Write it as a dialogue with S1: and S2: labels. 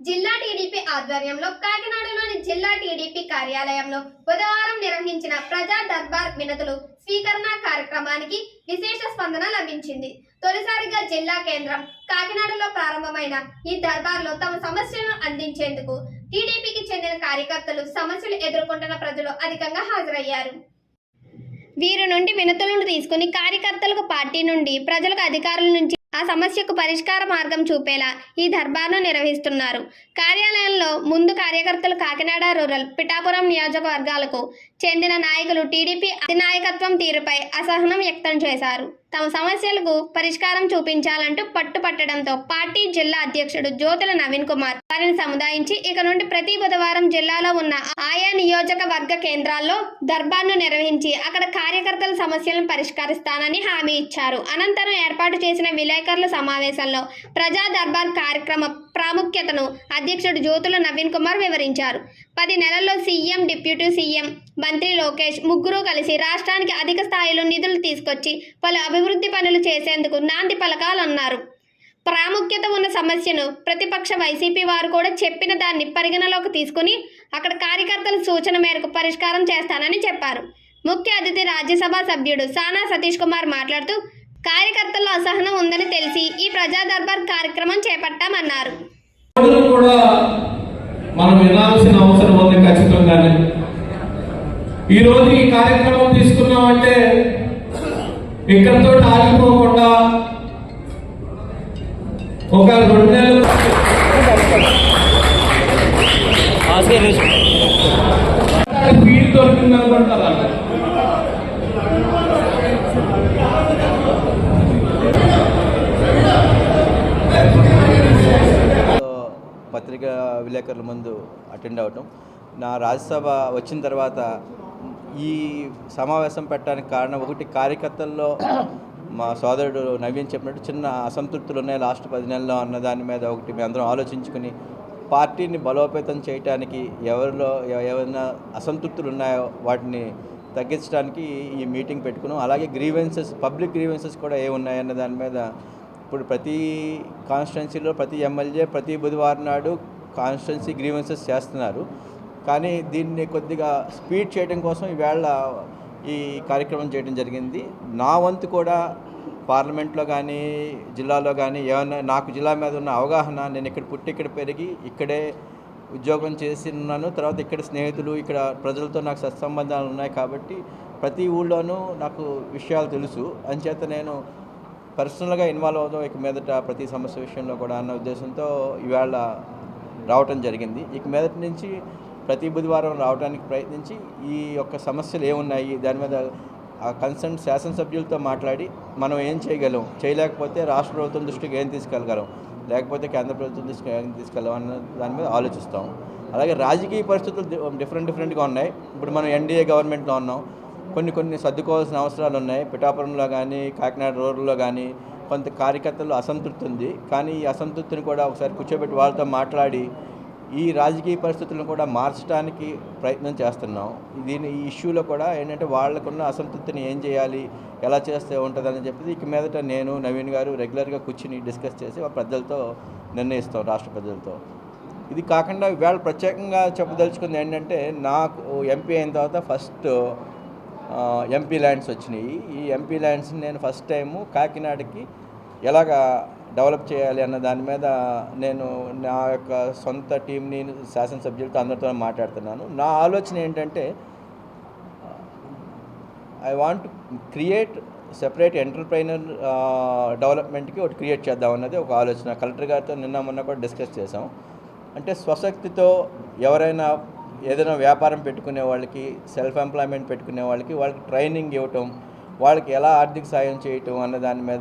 S1: జిల్లా టీడీపీ ఆధ్వర్యంలో కాకినాడలోని జిల్లా టీడీపీ కార్యాలయంలో బుధవారం నిర్వహించిన ప్రజా దర్బార్ వినతులు స్వీకరణ కార్యక్రమానికి విశేష స్పందన లభించింది. తొలిసారిగా జిల్లా కేంద్రం కాకినాడలో ప్రారంభమైన ఈ దర్బార్లో తమ సమస్యలను అందించేందుకు టీడీపీకి చెందిన కార్యకర్తలు సమస్యలు ఎదుర్కొంటున్న ప్రజలు అధికంగా హాజరయ్యారు. వీరి నుండి వినతులను తీసుకుని కార్యకర్తలకు పార్టీ నుండి ప్రజలకు అధికారుల నుంచి ఆ సమస్యకు పరిష్కార మార్గం చూపేలా ఈ దర్బార్ను నిర్వహిస్తున్నారు. కార్యాలయంలో ముందు కార్యకర్తలు కాకినాడ రూరల్ పిఠాపురం నియోజకవర్గాలకు చెందిన నాయకులు టీడీపీ అధినాయకత్వం తీరుపై అసహనం వ్యక్తం చేశారు. తమ సమస్యలకు పరిష్కారం చూపించాలంటూ పట్టుపట్టడంతో పార్టీ జిల్లా అధ్యక్షుడు జ్యోతుల నవీన్ కుమార్ వారిని సముదాయించి ఇక నుండి ప్రతి బుధవారం జిల్లాలో ఉన్న ఆయా నియోజకవర్గ కేంద్రాల్లో దర్బార్ను నిర్వహించి అక్కడ కార్యకర్తల సమస్యలను పరిష్కరిస్తానని హామీ ఇచ్చారు. అనంతరం ఏర్పాటు చేసిన విలేకరుల సమావేశంలో ప్రజా దర్బార్ కార్యక్రమ ప్రాముఖ్యతను అధ్యక్షుడు జ్యోతుల నవీన్ కుమార్ వివరించారు. పది నెలల్లో సీఎం డిప్యూటీ సీఎం మంత్రి లోకేష్ ముగ్గురు కలిసి రాష్ట్రానికి అధిక స్థాయిలో నిధులు తీసుకొచ్చి పలు అభివృద్ధి పనులు చేసేందుకు నాంది పలకాలన్నారు. ప్రాముఖ్యత ఉన్న సమస్యను ప్రతిపక్ష వైసీపీ వారు కూడా చెప్పిన దాన్ని పరిగణలోకి తీసుకుని అక్కడ కార్యకర్తల సూచన మేరకు పరిష్కారం చేస్తానని చెప్పారు. ముఖ్య అతిథి రాజ్యసభ సభ్యుడు సానా సతీష్ కుమార్ మాట్లాడుతూ కార్యకర్తల్లో అసహనం ఉందని తెలిసి ఈ ప్రజా దర్బార్ కార్యక్రమం చేపట్టామన్నారు.
S2: కూడా మనం వినాల్సిన అవసరం ఉంది ఖచ్చితంగానే. ఈ రోజు ఈ కార్యక్రమం తీసుకున్నామంటే ఇక్కడితో ఆగిపోకుండా ఒక రెండు నెలలు ఫీల్ దొరికింది
S3: పత్రికా విలేకరుల ముందు అటెండ్ అవ్వటం నా రాజ్యసభ వచ్చిన తర్వాత ఈ సమావేశం పెట్టడానికి కారణం ఒకటి కార్యకర్తల్లో మా సోదరుడు నవీన్ చెప్పినట్టు చిన్న అసంతృప్తులు ఉన్నాయి లాస్ట్ పది నెలల్లో అన్న దాని మీద ఒకటి మేము అందరం ఆలోచించుకుని పార్టీని బలోపేతం చేయడానికి ఎవరిలో ఎ- ఏమైనా అసంతృప్తులు ఉన్నాయో వాటిని తగ్గించడానికి ఈ మీటింగ్ పెట్టుకున్నాం. అలాగే గ్రీవెన్సెస్ పబ్లిక్ గ్రీవెన్సెస్ కూడా ఏ ఉన్నాయన్న దాని మీద ఇప్పుడు ప్రతి కాన్స్టిట్యున్సీలో ప్రతి ఎమ్మెల్యే ప్రతి బుధవారం నాడు కాన్స్టిట్యున్సీ గ్రీవెన్సెస్ చేస్తున్నారు. కానీ దీన్ని కొద్దిగా స్పీడ్ చేయడం కోసం ఈవేళ ఈ కార్యక్రమం చేయడం జరిగింది. నా వంతు కూడా పార్లమెంట్లో కానీ జిల్లాలో కానీ ఏమైనా నాకు జిల్లా మీద ఉన్న అవగాహన నేను ఇక్కడ పుట్టి ఇక్కడ పెరిగి ఇక్కడే ఉద్యోగం చేసి ఉన్నాను తర్వాత ఇక్కడ స్నేహితులు ఇక్కడ ప్రజలతో నాకు సత్సంబంధాలు ఉన్నాయి కాబట్టి ప్రతి ఊళ్ళోనూ నాకు విషయాలు తెలుసు. అంచేత నేను పర్సనల్గా ఇన్వాల్వ్ అవుతాం ఇక మీదట ప్రతి సమస్య విషయంలో కూడా అన్న ఉద్దేశంతో ఇవాళ రావటం జరిగింది. ఇక మీదటి నుంచి ప్రతి బుధవారం రావడానికి ప్రయత్నించి ఈ యొక్క సమస్యలు ఏమున్నాయి దాని మీద ఆ కన్సర్న్ శాసనసభ్యులతో మాట్లాడి మనం ఏం చేయగలం చేయలేకపోతే రాష్ట్ర ప్రభుత్వం దృష్టికి ఏం తీసుకెళ్ళగలం లేకపోతే కేంద్ర ప్రభుత్వం దృష్టికి ఏం తీసుకెళ్ళం అన్న దాని మీద ఆలోచిస్తాం. అలాగే రాజకీయ పరిస్థితులు డిఫరెంట్ డిఫరెంట్గా ఉన్నాయి. ఇప్పుడు మనం ఎన్డీఏ గవర్నమెంట్లో ఉన్నాం. కొన్ని కొన్ని సర్దుకోవాల్సిన అవసరాలు ఉన్నాయి. పిఠాపురంలో కానీ కాకినాడ రోడ్లో కానీ కొంత కార్యకర్తలు అసంతృప్తి ఉంది. కానీ ఈ అసంతృప్తిని కూడా ఒకసారి కూర్చోబెట్టి వాళ్ళతో మాట్లాడి ఈ రాజకీయ పరిస్థితులను కూడా మార్చడానికి ప్రయత్నం చేస్తున్నాం. దీని ఈ ఇష్యూలో కూడా ఏంటంటే వాళ్ళకున్న అసంతృప్తిని ఏం చేయాలి ఎలా చేస్తే ఉంటుందని చెప్పి ఇక మీదట నేను నవీన్ గారు రెగ్యులర్గా కూర్చుని డిస్కస్ చేసి ప్రజలతో పెద్దలతో నిర్ణయిస్తాం రాష్ట్ర పెద్దలతో ఇది కాకుండా వేళ ప్రత్యేకంగా చెప్పదలుచుకుంది ఏంటంటే నాకు ఎంపీ అయిన తర్వాత ఫస్ట్ ఎంపీ ల్యాండ్స్ వచ్చినాయి. ఈ ఎంపీ ల్యాండ్స్ని నేను ఫస్ట్ టైము కాకినాడకి ఎలాగా డెవలప్ చేయాలి అన్న దాని మీద నేను నా యొక్క సొంత టీంని శాసనసభ్యులతో అందరితో మాట్లాడుతున్నాను. నా ఆలోచన ఏంటంటే I want create separate entrepreneur డెవలప్మెంట్కి ఒకటి క్రియేట్ చేద్దాం అన్నది ఒక ఆలోచన. కలెక్టర్ గారితో నిన్న మొన్న కూడా డిస్కస్ చేసాం అంటే స్వశక్తితో ఎవరైనా ఏదైనా వ్యాపారం పెట్టుకునే వాళ్ళకి సెల్ఫ్ ఎంప్లాయ్మెంట్ పెట్టుకునే వాళ్ళకి వాళ్ళకి ట్రైనింగ్ ఇవ్వటం వాళ్ళకి ఎలా ఆర్థిక సాయం చేయటం అన్న దాని మీద